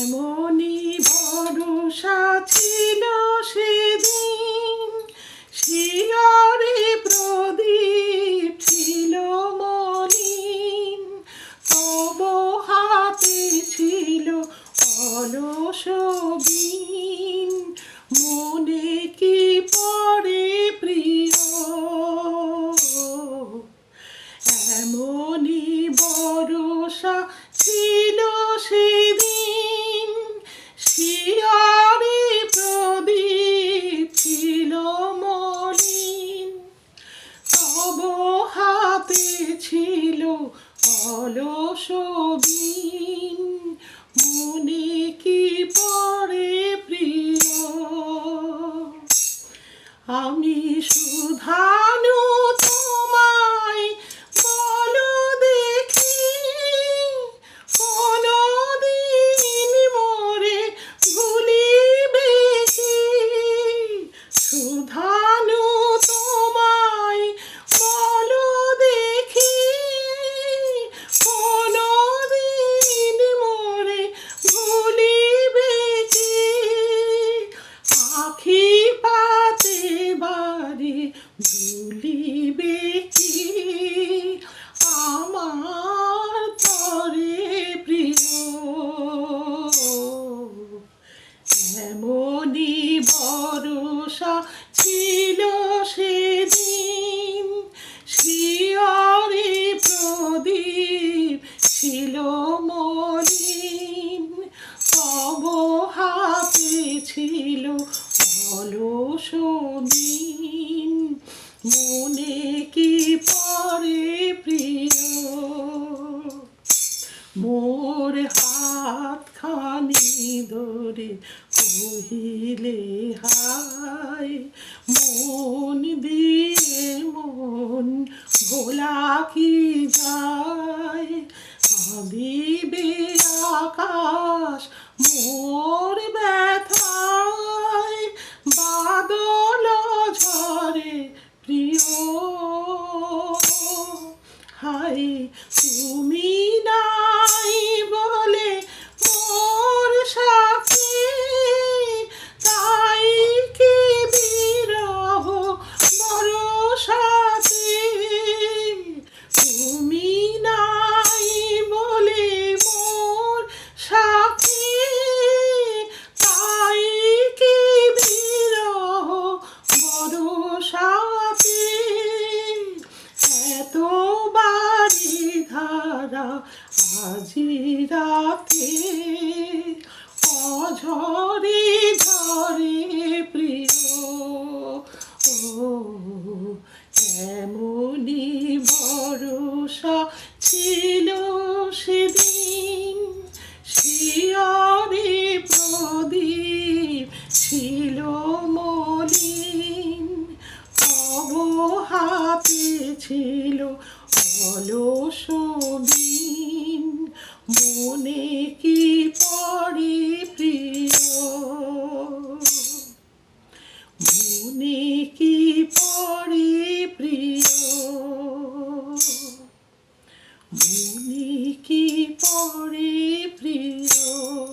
এমনই ভরসা ছিল সেদিন। শিয়রে প্রদীপ ছিল মলিন। তব হাতে ছিল অলস বিন। মনে কি পড়ে প্রিয়? এমনই ভরসা ছিল সেদিন অলস বিন মনে কি পড়ে প্রিয়? আমি সুধানু ভুলিবে কি? আমার তরে প্রিয়, এমনই ভরসা ছিল সেদিন। শিয়রে প্রদীপ ছিল মলিন তব হাতে ছিল অলস মনে কি পরে প্রিয়? মোর হাত খানি ধরে কহিলে হাই মন দিয়ে মন ভোলা কি হাই তুমি আজি রাতে অঝরে ঝরে প্রিয়। ও এমনই ভরসা ছিল সেদিন? শিয়রে প্রদীপ ছিল মলিন। তব হাতে ছিল অলস মনে কি পড়ি প্রিয়? মনে কি পড়ে প্রিয়? মনে কি পড়ে প্রিয়?